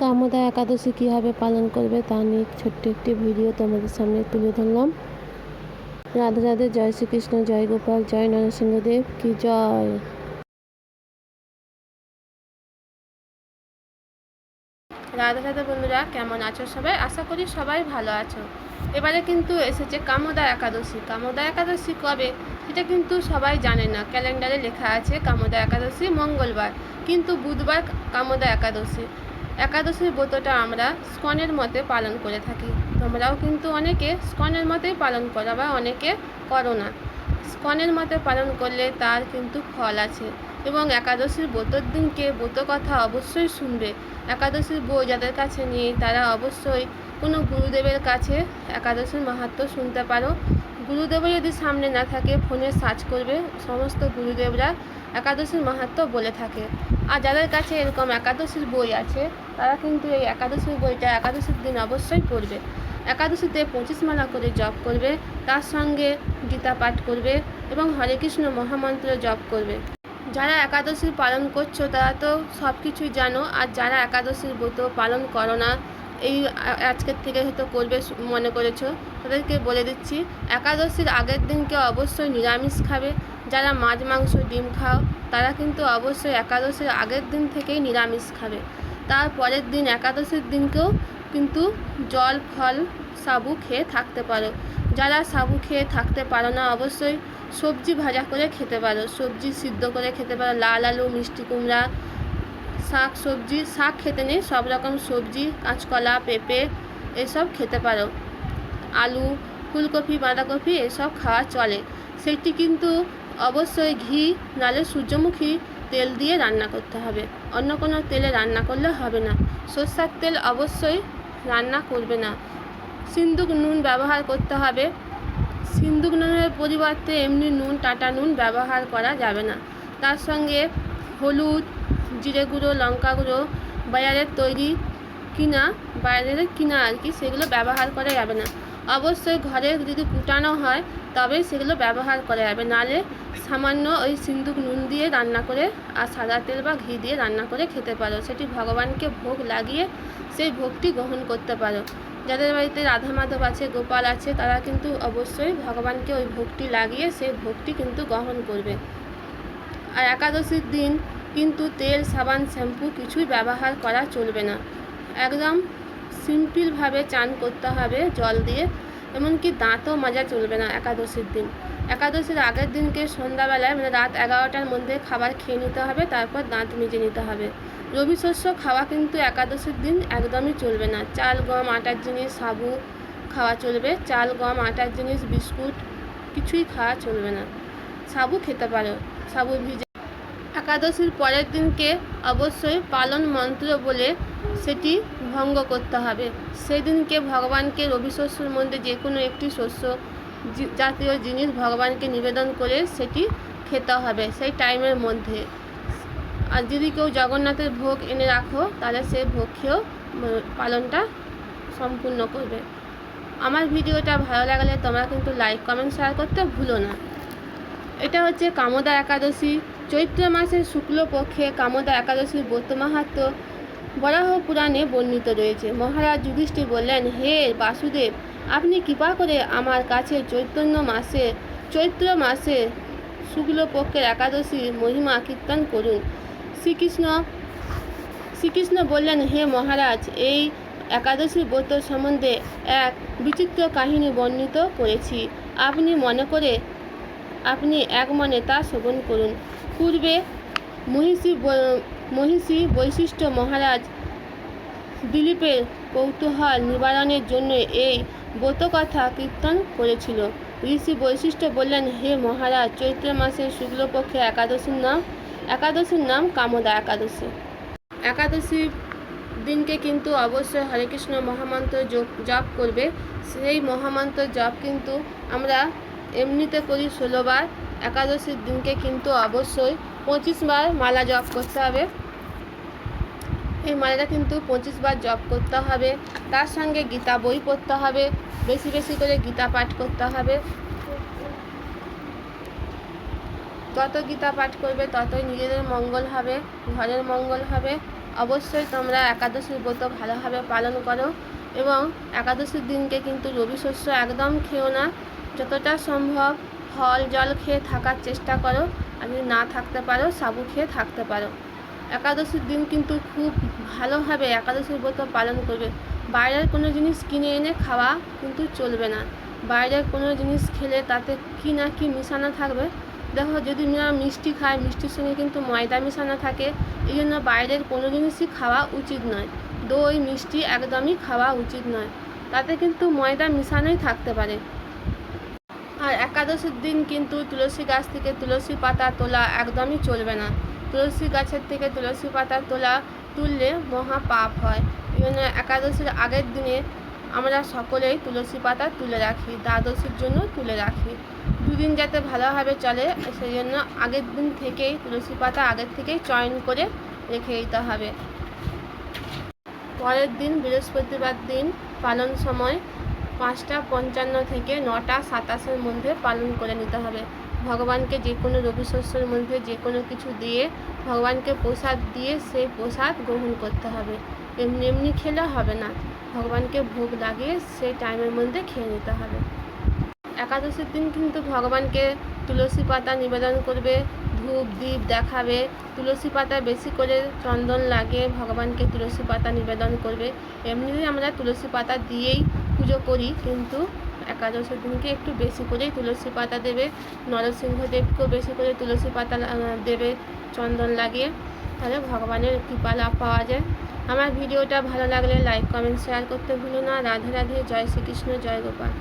কামদা একাদশী কীভাবে পালন করবে তা নিয়ে ছোট্ট একটি ভিডিও তোমাদের সামনে তুলে ধরলাম। রাধে রাধে, জয় শ্রীকৃষ্ণ, জয় গোপাল, জয় নরসিংহদেব, কি জয়? রাধে রাধে বন্ধুরা, কেমন আছো সবাই? আশা করি সবাই ভালো আছো। এবারে কিন্তু এসেছে কামদা একাদশী। কামদা একাদশী কবে? সেটা কিন্তু সবাই জানে না। ক্যালেন্ডারে লেখা আছে কামদা একাদশী মঙ্গলবার। কিন্তু বুধবার কামদা একাদশী। একাদশীর ব্রতটা আমরা স্কনের মতে পালন করে থাকি। তোমরাও কিন্তু অনেকে স্কনের মতেই পালন করো বা অনেকে করো না। স্কনের মতে পালন করলে তার কিন্তু ফল আছে এবং একাদশীর ব্রতর দিনকে ব্রত কথা অবশ্যই শুনবে। একাদশীর বই যাদের কাছে নেই, তারা অবশ্যই কোনো গুরুদেবের কাছে একাদশীর মাহাত্ম্য শুনতে পারো। গুরুদেবও যদি সামনে না থাকে, ফোনে সার্চ করবে, সমস্ত গুরুদেবরা একাদশীর মাহাত্ম্য বলে থাকে। আর যাদের কাছে এরকম একাদশীর বই আছে, তারা কিন্তু এই একাদশীর বইটা একাদশীর দিন অবশ্যই পড়বে। একাদশীতে পঁচিশ মালা করে জপ করবে, তার সঙ্গে গীতা পাঠ করবে এবং হরে কৃষ্ণ মহামন্ত্র জপ করবে। যারা একাদশীর পালন করছ, তারা তো সব কিছুই জানো, আর যারা একাদশীর ব্রত পালন করো না এই আজকের থেকে হয়তো করবে মনে করেছ। তাদেরকে বলে দিচ্ছি, একাদশীর আগের দিনকে অবশ্যই নিরামিষ খাবে। যারা মাছ, মাংস, ডিম খাও, তারা কিন্তু অবশ্যই একাদশীর আগের দিন থেকেই নিরামিষ খাবে। তার পরের দিন একাদশীর দিনকেও কিন্তু জল, ফল, সাবু খেয়ে থাকতে পারো। যারা সাবু খেয়ে থাকতে পারো না, অবশ্যই সবজি ভাজা করে খেতে পারো। সবজি সিদ্ধ করে খেতে পারো। লাল আলু, মিষ্টি কুমড়া শাক, সবজি, শাক খেতে নেই, সব রকম সবজি, কাঁচকলা, পেঁপে এসব খেতে পারো। আলু, ফুলকপি, বাঁধাকপি এসব খাওয়া চলে। সেটি কিন্তু অবশ্যই ঘি, নালে সূর্যমুখী তেল দিয়ে রান্না করতে হবে। অন্য কোনো তেলে রান্না করলে হবে না। সর্ষার তেল অবশ্যই রান্না করবে না। সিন্দুক, নুন ব্যবহার করতে হবে। সিন্দুক, নুনের পরিবর্তে এমনি নুন, টাটা নুন ব্যবহার করা যাবে না। তার সঙ্গে হলুদ জিরে গুঁড়ো, লঙ্কা গুঁড়ো বাজারের তৈরি কিনা বাইরের কিনা আর কি, সেগুলো ব্যবহার করা যাবে না। অবশ্যই ঘরে যদি কুটানো হয়, তবে সেগুলো ব্যবহার করা যাবে। নালে সামান্য ওই সিন্দুক নুন দিয়ে রান্না করে আর সাদা তেল বা ঘি দিয়ে রান্না করে খেতে পারো। সেটি ভগবানকে ভোগ লাগিয়ে সেই ভোগটি গ্রহণ করতে পারো। যাদের বাড়িতে রাধা মাধব আছে, গোপাল আছে, তারা কিন্তু অবশ্যই ভগবানকে ওই ভোগটি লাগিয়ে সেই ভোগটি কিন্তু গ্রহণ করবে। আর একাদশীর দিন কিন্তু তেল, সাবান, শ্যাম্পু কিছুই ব্যবহার করা চলবে না। একদম সিম্পলভাবে চান করতে হবে জল দিয়ে, এমনকি দাঁতও মাজা চলবে না একাদশীর দিন। একাদশীর আগের দিনকে সন্ধ্যাবেলায় মানে রাত এগারোটার মধ্যে খাবার খেয়ে নিতে হবে, তারপর দাঁত মেজে নিতে হবে। রবি শস্য খাওয়া কিন্তু একাদশীর দিন একদমই চলবে না। চাল, গম, আটার জিনিস, সাবু খাওয়া চলবে। চাল, গম, আটার জিনিস, বিস্কুট কিছুই খাওয়া চলবে না। সাবু খেতে পারো। সাবু ভিজে একাদশীর পরের দিনকে অবশ্যই পালন মন্ত্র বলে সেটি ভঙ্গ করতে হবে। সেদিনকে ভগবানকে রবি শস্যর মধ্যে যে কোনো একটি শস্য জাতীয় জিনিস ভগবানকে নিবেদন করে সেটি খেতে হবে সেই টাইমের মধ্যে। আর যদি কেউ জগন্নাথের ভোগ এনে রাখো, তাহলে সে ভোগ খেয়েও পালনটা সম্পূর্ণ করবে। আমার ভিডিওটা ভালো লাগলে তোমরা কিন্তু লাইক কমেন্ট শেয়ার করতে ভুলো না। এটা হচ্ছে কামদা একাদশী। চৈত্র মাসের শুক্লপক্ষে কামদা একাদশীর ব্রত মাহাত্ম বরাহ পুরাণে বর্ণিত রয়েছে। মহারাজ যুধিষ্ঠির বললেন, হে বাসুদেব, আপনি কৃপা করে আমার কাছে চৈতন্য মাসে, চৈত্র মাসে শুক্লপক্ষের একাদশীর মহিমা কীর্তন করুন। শ্রীকৃষ্ণ শ্রীকৃষ্ণ বললেন, হে মহারাজ, এই একাদশী ব্রত সম্বন্ধে এক বিচিত্র কাহিনী বর্ণিত করেছি। আপনি মনে করে, আপনি এক মনে তা শ্রবণ করুন। পূর্বে মহিষী মহিষী বৈশিষ্ট্য মহারাজ দিলীপের কৌতূহল নিবারণের জন্য এই ব্রতকথা কীর্তন করেছিল। ঋষি বৈশিষ্ট্য বললেন, হে মহারাজ, চৈত্র মাসের শুক্লপক্ষে একাদশীর নাম একাদশীর নাম কামদা একাদশী। একাদশীর দিনকে কিন্তু অবশ্যই হরে কৃষ্ণ মহামন্ত্র জপ করবে। সেই মহামন্ত্র জপ কিন্তু আমরা এমনিতে করি ষোলোবার। একাদশীর দিনকে কিন্তু অবশ্যই পঁচিশ বার মালা জপ করতে হবে। এই মালাটা কিন্তু পঁচিশ বার জপ করতে হবে। তার সঙ্গে গীতা বই পড়তে হবে। বেশি বেশি করে গীতা পাঠ করতে হবে। যত গীতা পাঠ করবে, ততই নিজেদের মঙ্গল হবে, ঘরের মঙ্গল হবে। অবশ্যই তোমরা একাদশীর ব্রত ভালোভাবে পালন করো এবং একাদশীর দিনকে কিন্তু রবি শস্য একদম খেও না। যতটা সম্ভব ফল, জল খেয়ে থাকার চেষ্টা করো। আর যদি না থাকতে পারো, সাবু খেয়ে থাকতে পারো। একাদশীর দিন কিন্তু খুব ভালোভাবে একাদশীর ব্রত পালন করবে। বাইরের কোনো জিনিস কিনে এনে খাওয়া কিন্তু চলবে না। বাইরের কোনো জিনিস খেলে তাতে কী না কী মিশানো থাকবে? দেখো, যদি আমরা মিষ্টি খায়, মিষ্টির সঙ্গে কিন্তু ময়দা মেশানো থাকে। এই জন্য বাইরের কোনো জিনিসই খাওয়া উচিত নয়। দই, মিষ্টি একদমই খাওয়া উচিত নয়। তাতে কিন্তু ময়দা মিশানোই থাকতে পারে। আর একাদশীর দিন কিন্তু তুলসী গাছ থেকে তুলসী পাতা তোলা একদমই চলবে না। তুলসী গাছের থেকে তুলসী পাতা তোলা তুললে মহা পাপ হয়। জন্য একাদশীর আগের দিনে আমরা সকলেই তুলসী পাতা তুলে রাখি, দ্বাদশীর জন্য তুলে রাখি। দুদিন যাতে ভালোভাবে চলে সেই জন্য আগের দিন থেকেই তুলসী পাতা আগের থেকেই চয়ন করে রেখে দিতে হবে। পরের দিন বৃহস্পতিবার দিন পালন সময় পাঁচটা পঞ্চান্ন থেকে নটা সাতাশের মধ্যে পালন করে নিতে হবে। ভগবানকে যে কোনো রবি শস্যের মধ্যে যে কোনো কিছু দিয়ে ভগবানকে প্রসাদ দিয়ে সেই প্রসাদ গ্রহণ করতে হবে। এমনি এমনি খেলে হবে না। ভগবানকে ভোগ লাগিয়ে সেই টাইমের মধ্যে খেয়ে নিতে হবে। একাদশীর দিন কিন্তু ভগবানকে তুলসী পাতা নিবেদন করবে, ধূপ দ্বীপ দেখাবে। তুলসী পাতা বেশি করে চন্দন লাগে ভগবানকে তুলসী পাতা নিবেদন করবে। এমনিতেই আমরা তুলসী পাতা দিয়েই পুজো করি, কিন্তু একাদশের দিনকে একটু বেশি করেই তুলসী পাতা দেবে নরসিংহদেবকেও বেশি করে তুলসী পাতা দেবে, চন্দন লাগিয়ে। তাহলে ভগবানের কৃপা লাভ পাওয়া যায়। আমার ভিডিওটা ভালো লাগলে লাইক কমেন্ট শেয়ার করতে ভুলো না। রাধে রাধে, জয় শ্রীকৃষ্ণ, জয় গোপাল।